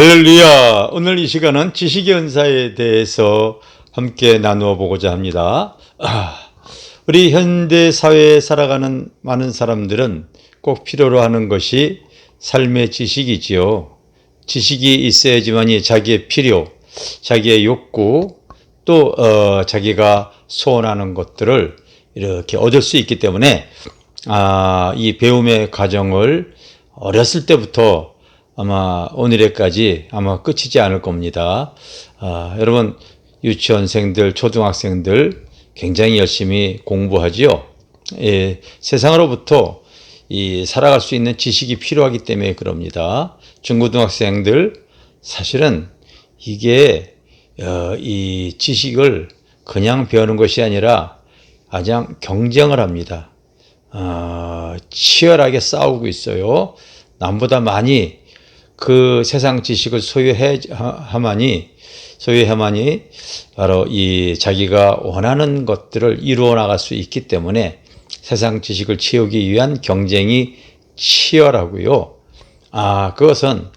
할렐루야! 오늘 이 시간은 지식의 은사에 대해서 함께 나누어 보고자 합니다. 아, 우리 현대 사회에 살아가는 많은 사람들은 꼭 필요로 하는 것이 삶의 지식이지요. 지식이 있어야지만이 자기의 필요, 자기의 욕구, 또 어, 자기가 소원하는 것들을 이렇게 얻을 수 있기 때문에 아, 이 배움의 과정을 어렸을 때부터 아마 오늘에까지 아마 끝이지 않을 겁니다. 아, 여러분 유치원생들, 초등학생들 굉장히 열심히 공부하지요. 예, 세상으로부터 이 살아갈 수 있는 지식이 필요하기 때문에 그럽니다. 중고등학생들 사실은 이게 어, 이 지식을 그냥 배우는 것이 아니라 가장 경쟁을 합니다. 어, 치열하게 싸우고 있어요. 남보다 많이 그 세상 지식을 소유해야만이 소유해야만이 바로 이 자기가 원하는 것들을 이루어 나갈 수 있기 때문에 세상 지식을 채우기 위한 경쟁이 치열하고요. 아 그것은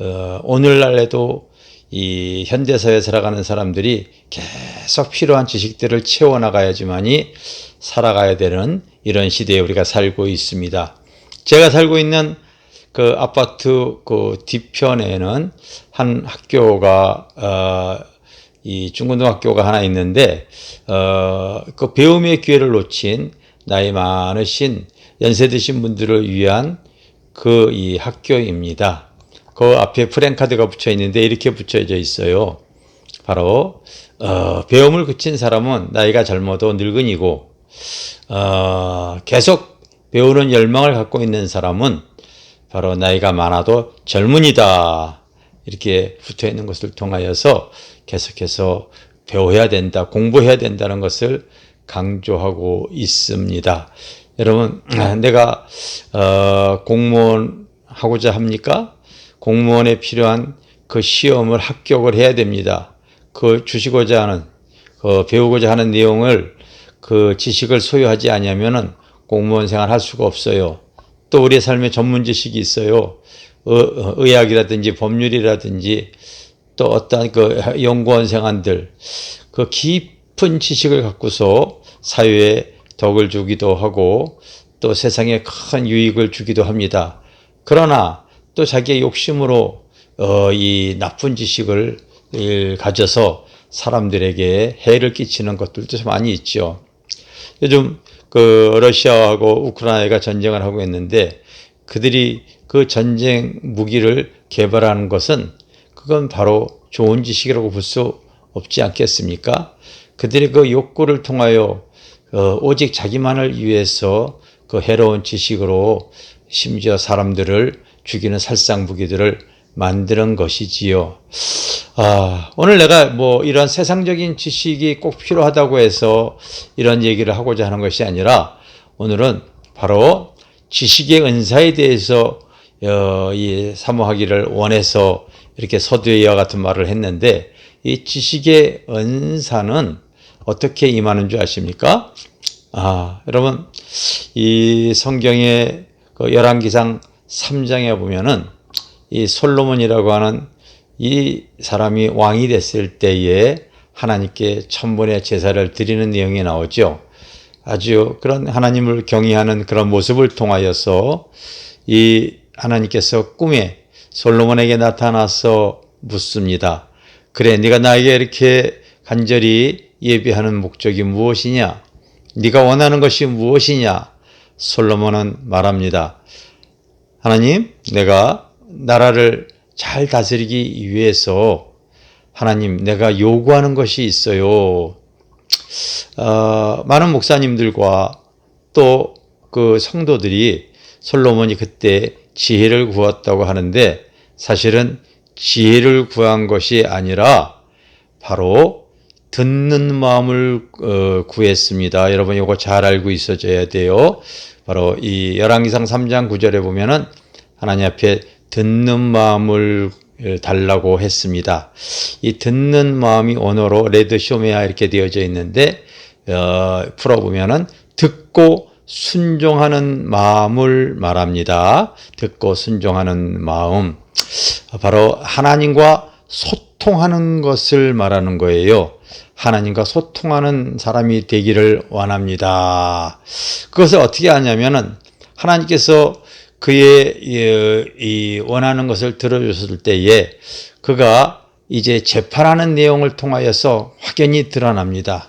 어, 오늘날에도 이 현대사회에 살아가는 사람들이 계속 필요한 지식들을 채워 나가야지만이 살아가야 되는 이런 시대에 우리가 살고 있습니다. 제가 살고 있는 그 아파트 그 뒤편에는 한 학교가 어, 이 중고등학교가 하나 있는데 어, 그 배움의 기회를 놓친 나이 많으신 연세 드신 분들을 위한 그 이 학교입니다. 그 앞에 프랭카드가 붙여 있는데 이렇게 붙여져 있어요. 바로 어, 배움을 그친 사람은 나이가 젊어도 늙은이고 어, 계속 배우는 열망을 갖고 있는 사람은 바로 나이가 많아도 젊은이다. 이렇게 붙어 있는 것을 통하여서 계속해서 배워야 된다, 공부해야 된다는 것을 강조하고 있습니다. 여러분, 내가 어, 공무원 하고자 합니까? 공무원에 필요한 그 시험을 합격을 해야 됩니다. 그 주시고자 하는, 그 배우고자 하는 내용을 그 지식을 소유하지 않으면은 공무원 생활 할 수가 없어요. 또 우리의 삶에 전문 지식이 있어요. 어, 의학이라든지 법률이라든지 또 어떤 그 연구원 생활들 그 깊은 지식을 갖고서 사회에 덕을 주기도 하고 또 세상에 큰 유익을 주기도 합니다. 그러나 또 자기의 욕심으로 어, 이 나쁜 지식을 가져서 사람들에게 해를 끼치는 것들도 많이 있죠. 요즘 그 러시아하고 우크라이나가 전쟁을 하고 있는데 그들이 그 전쟁 무기를 개발하는 것은 그건 바로 좋은 지식이라고 볼 수 없지 않겠습니까? 그들의 그 욕구를 통하여 어, 오직 자기만을 위해서 그 해로운 지식으로 심지어 사람들을 죽이는 살상 무기들을 만드는 것이지요. 아, 오늘 내가 뭐 이런 세상적인 지식이 꼭 필요하다고 해서 이런 얘기를 하고자 하는 것이 아니라 오늘은 바로 지식의 은사에 대해서 어, 이 사모하기를 원해서 이렇게 서두에 이와 같은 말을 했는데 이 지식의 은사는 어떻게 임하는 줄 아십니까? 아, 여러분 이 성경의 그 열왕기상 3장에 보면은 이 솔로몬이라고 하는 이 사람이 왕이 됐을 때에 하나님께 천번의 제사를 드리는 내용이 나오죠. 아주 그런 하나님을 경외하는 그런 모습을 통하여서 이 하나님께서 꿈에 솔로몬에게 나타나서 묻습니다. 그래, 네가 나에게 이렇게 간절히 예배하는 목적이 무엇이냐? 네가 원하는 것이 무엇이냐? 솔로몬은 말합니다. 하나님, 내가 나라를 잘 다스리기 위해서 하나님, 내가 요구하는 것이 있어요. 어, 많은 목사님들과 또 그 성도들이 솔로몬이 그때 지혜를 구했다고 하는데 사실은 지혜를 구한 것이 아니라 바로 듣는 마음을 어, 구했습니다. 여러분 이거 잘 알고 있어져야 돼요. 바로 이 열왕기상 3장 9절에 보면은 하나님 앞에 듣는 마음을 달라고 했습니다. 이 듣는 마음이 언어로 레드 쇼메아 이렇게 되어져 있는데 어, 풀어보면은 듣고 순종하는 마음을 말합니다. 듣고 순종하는 마음. 바로 하나님과 소통하는 것을 말하는 거예요. 하나님과 소통하는 사람이 되기를 원합니다. 그것을 어떻게 하냐면은 하나님께서 그의 이 원하는 것을 들어줬을 때에 그가 이제 재판하는 내용을 통하여서 확연히 드러납니다.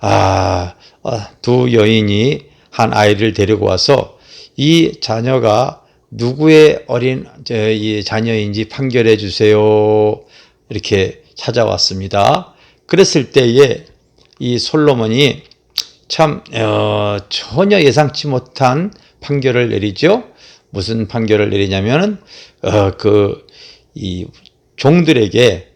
아, 어, 두 여인이 한 아이를 데리고 와서 이 자녀가 누구의 어린 이 자녀인지 판결해 주세요. 이렇게 찾아왔습니다. 그랬을 때에 이 솔로몬이 참 어, 전혀 예상치 못한 판결을 내리죠. 무슨 판결을 내리냐면은 어, 그이 종들에게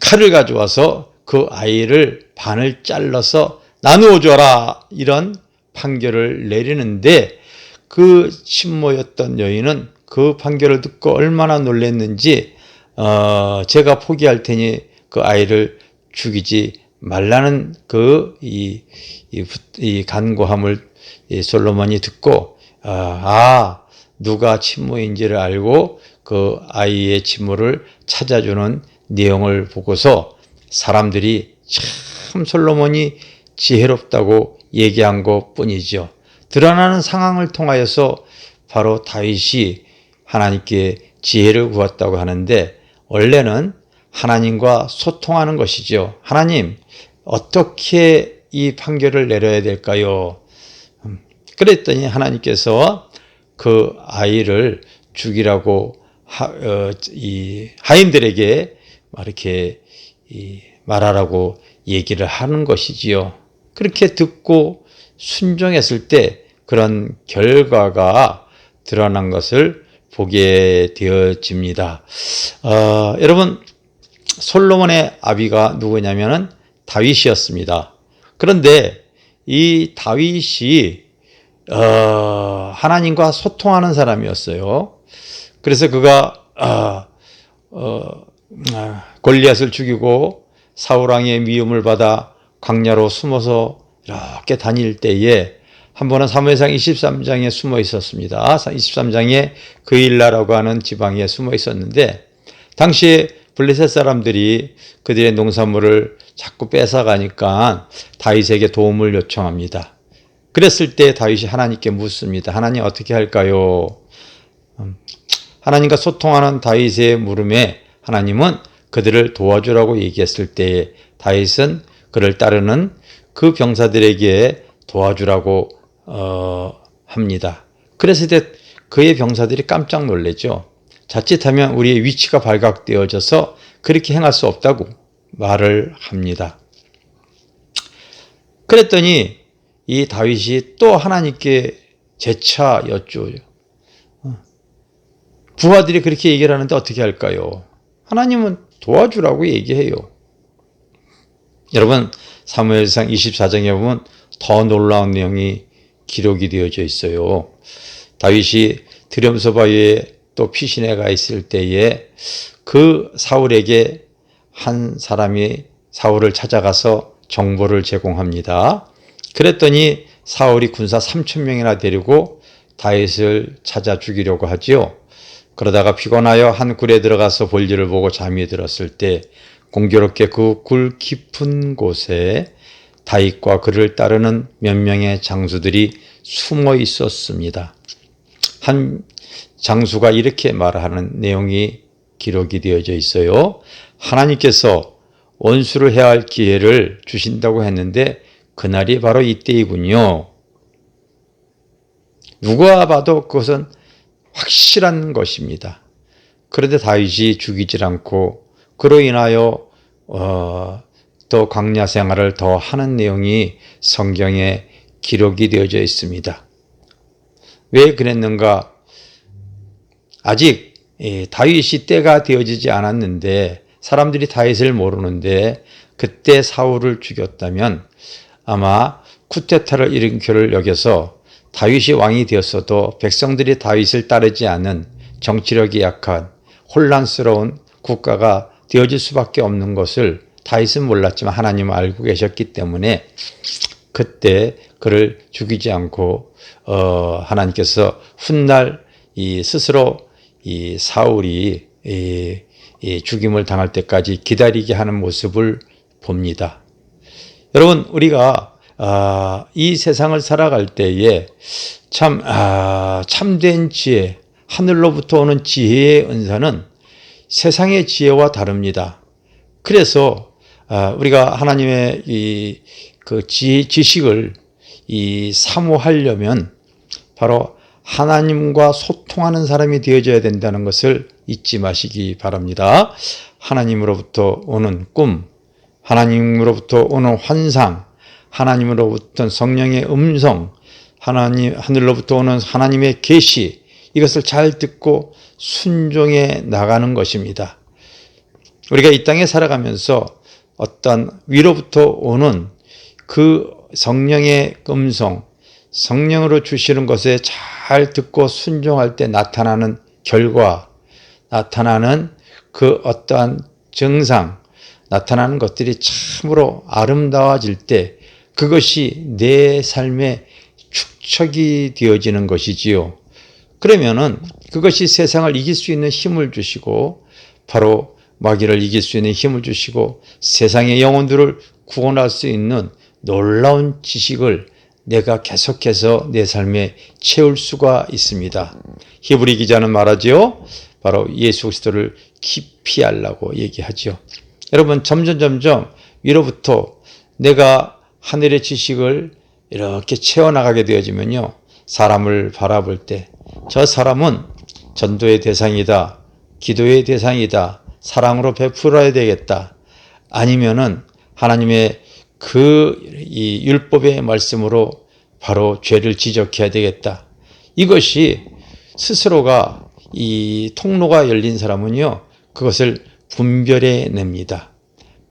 칼을 가져와서 그 아이를 반을 잘라서 나누어 줘라 이런 판결을 내리는데 그 신모였던 여인은 그 판결을 듣고 얼마나 놀랐는지 어 제가 포기할 테니 그 아이를 죽이지 말라는 그이 이, 이 간고함을 이 솔로몬이 듣고 아, 아 누가 친모인지를 알고 그 아이의 친모를 찾아주는 내용을 보고서 사람들이 참 솔로몬이 지혜롭다고 얘기한 것 뿐이죠. 드러나는 상황을 통하여서 바로 다윗이 하나님께 지혜를 구했다고 하는데 원래는 하나님과 소통하는 것이죠. 하나님, 어떻게 이 판결을 내려야 될까요? 음, 그랬더니 하나님께서 그 아이를 죽이라고 하, 어, 이 하인들에게 이렇게 이 말하라고 얘기를 하는 것이지요. 그렇게 듣고 순종했을 때 그런 결과가 드러난 것을 보게 되어집니다. 어, 여러분 솔로몬의 아비가 누구냐면은 다윗이었습니다. 그런데 이 다윗이 어, 하나님과 소통하는 사람이었어요. 그래서 그가 어, 어, 아, 골리앗을 죽이고 사울 왕의 미움을 받아 광야로 숨어서 이렇게 다닐 때에 한 번은 사무엘상 23장에 숨어 있었습니다. 23장에 그일라라고 하는 지방에 숨어 있었는데 당시에 블레셋 사람들이 그들의 농산물을 자꾸 뺏어가니까 다윗에게 도움을 요청합니다. 그랬을 때 다윗이 하나님께 묻습니다. 하나님 어떻게 할까요? 음, 하나님과 소통하는 다윗의 물음에 하나님은 그들을 도와주라고 얘기했을 때 다윗은 그를 따르는 그 병사들에게 도와주라고 어, 합니다. 때 그의 병사들이 깜짝 놀래죠. 자칫하면 우리의 위치가 발각되어져서 그렇게 행할 수 없다고 말을 합니다. 그랬더니 이 다윗이 또 하나님께 재차 여쭈어요. 어. 부하들이 그렇게 얘기를 하는데 어떻게 할까요? 하나님은 도와주라고 얘기해요. 여러분 사무엘상 24장에 보면 더 놀라운 내용이 기록이 되어져 있어요. 다윗이 드렴소바 위에 또 피신해 가 있을 때에 그 사울에게 한 사람이 사울을 찾아가서 정보를 제공합니다. 그랬더니 사울이 군사 3천 명이나 데리고 다윗을 찾아 죽이려고 하지요. 그러다가 피곤하여 한 굴에 들어가서 볼일을 보고 잠이 들었을 때 공교롭게 그 굴 깊은 곳에 다윗과 그를 따르는 몇 명의 장수들이 숨어 있었습니다. 한 장수가 이렇게 말하는 내용이 기록이 되어져 있어요. 하나님께서 원수를 해야 할 기회를 주신다고 했는데 그날이 바로 이때이군요. 누가 봐도 그것은 확실한 것입니다. 그런데 다윗이 죽이질 않고 그로 인하여 어, 또 광야 생활을 더 하는 내용이 성경에 기록이 되어져 있습니다. 왜 그랬는가? 아직 다윗이 때가 되어지지 않았는데 사람들이 다윗을 모르는데 그때 사울을 죽였다면 아마 쿠데타를 일으켜를 여겨서 다윗이 왕이 되었어도 백성들이 다윗을 따르지 않은 정치력이 약한 혼란스러운 국가가 되어질 수밖에 없는 것을 다윗은 몰랐지만 하나님은 알고 계셨기 때문에 그때 그를 죽이지 않고 어 하나님께서 훗날 이 스스로 이 사울이 이, 이 죽임을 당할 때까지 기다리게 하는 모습을 봅니다. 여러분 우리가 아, 이 세상을 살아갈 때에 참 아, 참된 지혜 하늘로부터 오는 지혜의 은사는 세상의 지혜와 다릅니다. 그래서 아, 우리가 하나님의 이 그 지식을 이 사모하려면 바로 하나님과 소통하는 사람이 되어져야 된다는 것을 잊지 마시기 바랍니다. 하나님으로부터 오는 꿈, 하나님으로부터 오는 환상, 하나님으로부터 성령의 음성, 하나님 하늘로부터 오는 하나님의 계시 이것을 잘 듣고 순종해 나가는 것입니다. 우리가 이 땅에 살아가면서 어떤 위로부터 오는 그 성령의 음성, 성령으로 주시는 것에 잘 듣고 순종할 때 나타나는 결과, 나타나는 그 어떠한 증상, 나타나는 것들이 참으로 아름다워질 때 그것이 내 삶의 축척이 되어지는 것이지요. 그러면은 그것이 세상을 이길 수 있는 힘을 주시고 바로 마귀를 이길 수 있는 힘을 주시고 세상의 영혼들을 구원할 수 있는 놀라운 지식을 내가 계속해서 내 삶에 채울 수가 있습니다. 히브리 기자는 말하지요. 바로 예수 그리스도를 깊이 알라고 얘기하죠. 여러분 점점 점점 위로부터 내가 하늘의 지식을 이렇게 채워나가게 되어지면요. 사람을 바라볼 때 저 사람은 전도의 대상이다. 기도의 대상이다. 사랑으로 베풀어야 되겠다. 아니면은 하나님의 그 이 율법의 말씀으로 바로 죄를 지적해야 되겠다. 이것이 스스로가 이 통로가 열린 사람은요, 그것을 분별해 냅니다.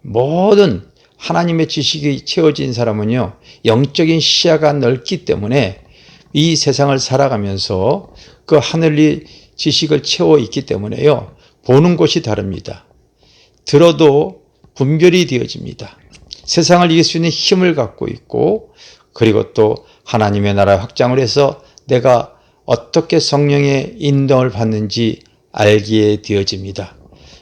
모든 하나님의 지식이 채워진 사람은요, 영적인 시야가 넓기 때문에 이 세상을 살아가면서 그 하늘이 지식을 채워 있기 때문에요, 보는 곳이 다릅니다. 들어도 분별이 되어집니다. 세상을 이길 수 있는 힘을 갖고 있고, 그리고 또 하나님의 나라 확장을 해서 내가 어떻게 성령의 인도를 받는지 알게 되어집니다.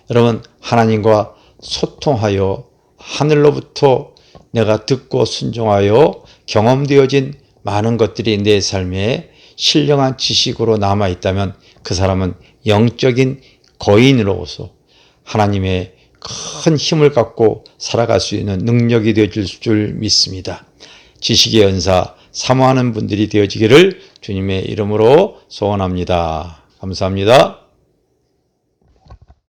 여러분, 하나님과 소통하여 하늘로부터 내가 듣고 순종하여 경험되어진 많은 것들이 내 삶에 신령한 지식으로 남아 있다면 그 사람은 영적인 거인으로서 하나님의 큰 힘을 갖고 살아갈 수 있는 능력이 되어질 줄 믿습니다. 지식의 은사 사모하는 분들이 되어지기를 주님의 이름으로 소원합니다. 감사합니다.